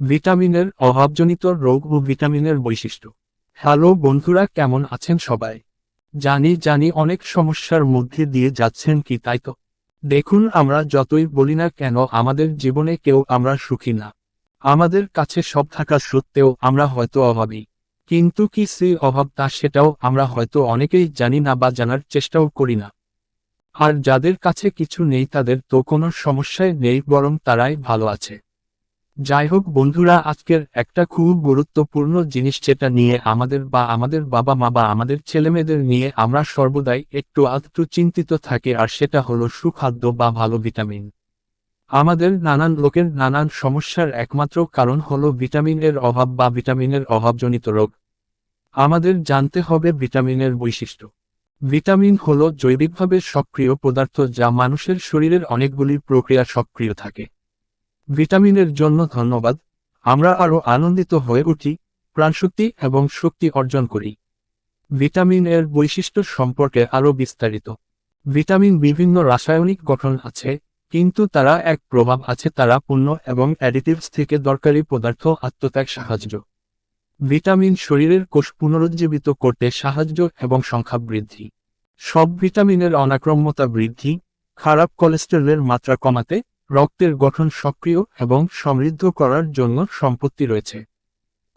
ভিটামিনের অভাবজনিত রোগ ও ভিটামিনের বৈশিষ্ট্য। হ্যালো বন্ধুরা, কেমন আছেন সবাই? জানি জানি অনেক সমস্যার মধ্যে দিয়ে যাচ্ছেন কি তাই তো? দেখুন, আমরা যতই বলি না কেন, আমাদের জীবনে কেউ আমরা সুখী না। আমাদের কাছে সব থাকা সত্ত্বেও আমরা হয়তো অভাবী। কিন্তু কি সেই অভাব তা সেটাও আমরা হয়তো অনেকেই জানি না বা জানার চেষ্টাও করি না। আর যাদের কাছে কিছু নেই তাদের তো কোনো সমস্যায় নেই, বরং তারাই ভালো আছে। যাই হোক বন্ধুরা, আজকের একটা খুব গুরুত্বপূর্ণ জিনিস যেটা নিয়ে আমাদের বা আমাদের বাবা মা বা আমাদের ছেলেমেয়েদের নিয়ে আমরা সর্বদাই একটু আধটু চিন্তিত থাকি, আর সেটা হলো সুখাদ্য বা ভালো ভিটামিন। আমাদের নানান লোকের নানান সমস্যার একমাত্র কারণ হলো ভিটামিনের অভাব বা ভিটামিনের অভাবজনিত রোগ। আমাদের জানতে হবে ভিটামিনের বৈশিষ্ট্য। ভিটামিন হলো জৈবিকভাবে সক্রিয় পদার্থ যা মানুষের শরীরের অনেকগুলি প্রক্রিয়া সক্রিয় থাকে। ভিটামিনের জন্য ধন্যবাদ। আমরা আরও আনন্দিত হয়ে উঠি, প্রাণশক্তি এবং শক্তি অর্জন করি। ভিটামিন এর বৈশিষ্ট্য সম্পর্কে আরও বিস্তারিত। ভিটামিন বিভিন্ন রাসায়নিক গঠন আছে, কিন্তু তারা এক প্রভাব আছে তারা পূর্ণ এবং অ্যাডিটিভস থেকে দরকারি পদার্থ আত্মত্যাগ সাহায্য। ভিটামিন শরীরের কোষ পুনরুজ্জীবিত করতে সাহায্য এবং সংখ্যা বৃদ্ধি। সব ভিটামিনের অনাক্রম্যতা বৃদ্ধি, খারাপ কোলেস্টেরলের মাত্রা কমাতে রক্তের গঠন সক্রিয় এবং সমৃদ্ধ করার জন্য সম্পত্তি রয়েছে।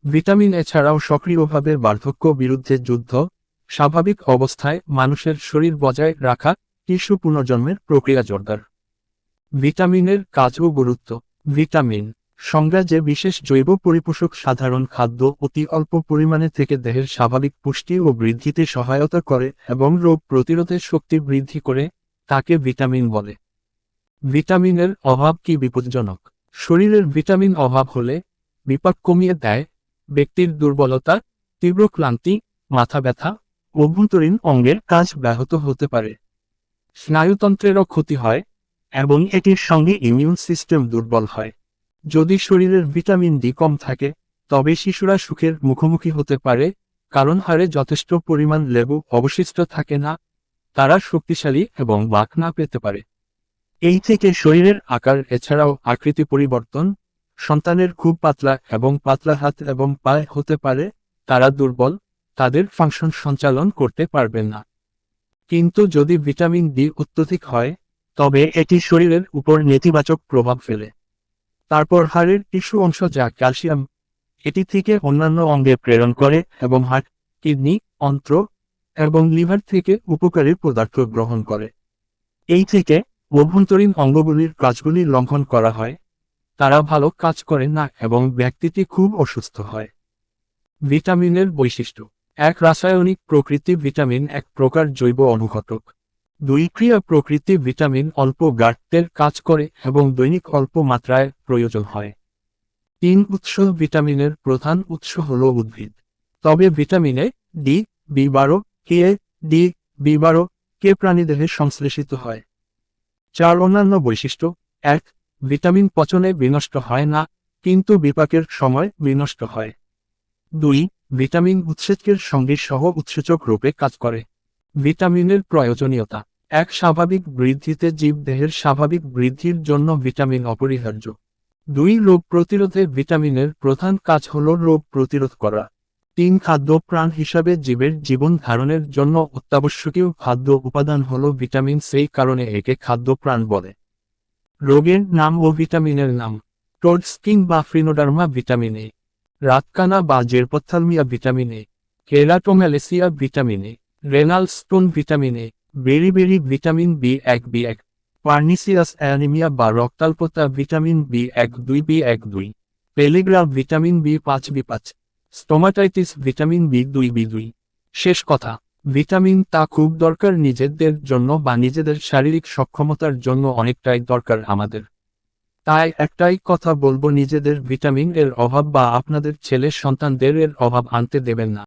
ভিটামিন এছাড়াও সক্রিয়ভাবে বার্ধক্য বিরুদ্ধে যুদ্ধ, স্বাভাবিক অবস্থায় মানুষের শরীর বজায় রাখা, টিস্যু পুনর্জন্মের প্রক্রিয়া জোরদার। ভিটামিনের কাজ ও গুরুত্ব। ভিটামিন সংজ্ঞা যে বিশেষ জৈব পরিপোষক সাধারণ খাদ্য অতি অল্প পরিমাণে থেকে দেহের স্বাভাবিক পুষ্টি ও বৃদ্ধিতে সহায়তা করে এবং রোগ প্রতিরোধের শক্তি বৃদ্ধি করে, তাকে ভিটামিন বলে। ভিটামিনের অভাব কি বিপজ্জনক? শরীরের ভিটামিন অভাব হলে বিপাক কমিয়ে দেয় ব্যক্তির দুর্বলতা, তীব্র ক্লান্তি, মাথা ব্যথা, অভ্যন্তরীণ অঙ্গের কাজ ব্যাহত হতে পারে। স্নায়ুতন্ত্রেরও ক্ষতি হয় এবং এটির সঙ্গে ইমিউন সিস্টেম দুর্বল হয়। যদি শরীরের ভিটামিন ডি কম থাকে, তবে শিশুরা সুখের মুখোমুখি হতে পারে, কারণ হারে যথেষ্ট পরিমাণ লেবু অবশিষ্ট থাকে না, তারা শক্তিশালী এবং বাক না পেতে পারে। এই থেকে শরীরের আকার, এছাড়াও আকৃতি পরিবর্তন, সন্তানের খুব পাতলা এবং পাতলা হাত এবং পায়ে হতে পারে, তারা দুর্বল, তাদের ফাংশন সঞ্চালন করতে পারবে না। কিন্তু যদি ভিটামিন ডি অত্যধিক হয়, তবে এটি শরীরের উপর নেতিবাচক প্রভাব ফেলে। তারপর হাড়ের টিস্যু অংশ যা ক্যালসিয়াম, এটি থেকে অন্যান্য অঙ্গে প্রেরণ করে এবং হার্ট কিডনি, অন্ত্র এবং লিভার থেকে উপকারী পদার্থ গ্রহণ করে। এই থেকে অভ্যন্তরীণ অঙ্গগুলির কাজগুলি লঙ্ঘন করা হয়। তারা ভালো কাজ করে না এবং ব্যক্তিটি খুব অসুস্থ হয়। ভিটামিনের বৈশিষ্ট্য। এক রাসায়নিক প্রকৃতি ভিটামিন এক প্রকার জৈব অনুঘটক। দুই ক্রিয়া প্রকৃতি ভিটামিন অল্প গাঢ়তের কাজ করে এবং দৈনিক অল্প মাত্রায় প্রয়োজন হয়। তিন উৎস ভিটামিনের প্রধান উৎস হল উদ্ভিদ। তবে ভিটামিনে ডি, বি বারো, কে, ডি, বি বারো, কে প্রাণীদেহে সংশ্লেষিত হয়। চার অন্যান্য বৈশিষ্ট্য। এক, ভিটামিন পচনে বিনষ্ট হয় না, কিন্তু বিপাকের সময় বিনষ্ট হয়। দুই, ভিটামিন উৎসেচকের সঙ্গে সহ উৎসেচক রূপে কাজ করে। ভিটামিনের প্রয়োজনীয়তা। এক, স্বাভাবিক বৃদ্ধিতে জীবদেহের স্বাভাবিক বৃদ্ধির জন্য ভিটামিন অপরিহার্য। দুই, রোগ প্রতিরোধে ভিটামিনের প্রধান কাজ হল রোগ প্রতিরোধ করা। তিন খাদ্য প্রাণ হিসাবে জীবের জীবন ধারণের জন্য অত্যাবশ্যকীয় খাদ্য উপাদান হল ভিটামিন সেই কারণে একে খাদ্য প্রাণ বলে। রোগের নাম ও ভিটামিনের নাম টোড স্কিন বা ফ্রিনোডার্মা ভিটামিন এ, রাতকানা বা xerophthalmia vitamin A keratomalacia vitamin A, renal stone vitamin A beriberi vitamin B এক বি এক, পার্নিসিয়াস অ্যানিমিয়া বা রক্তাল্পতা ভিটামিন বি এক দুই বি এক দুই পেলিগ্রাফ ভিটামিন বি পাঁচ বি পাঁচ স্টোমাটাইটিস ভিটামিন বি দুই বি দুই। শেষ কথা, ভিটামিন তা খুব দরকার নিজেদের জন্য বা নিজেদের শারীরিক সক্ষমতার জন্য অনেকটাই দরকার আমাদের। তাই একটাই কথা বলব, নিজেদের ভিটামিন এর অভাব বা আপনাদের ছেলে সন্তানদের এর অভাব আনতে দেবেন না।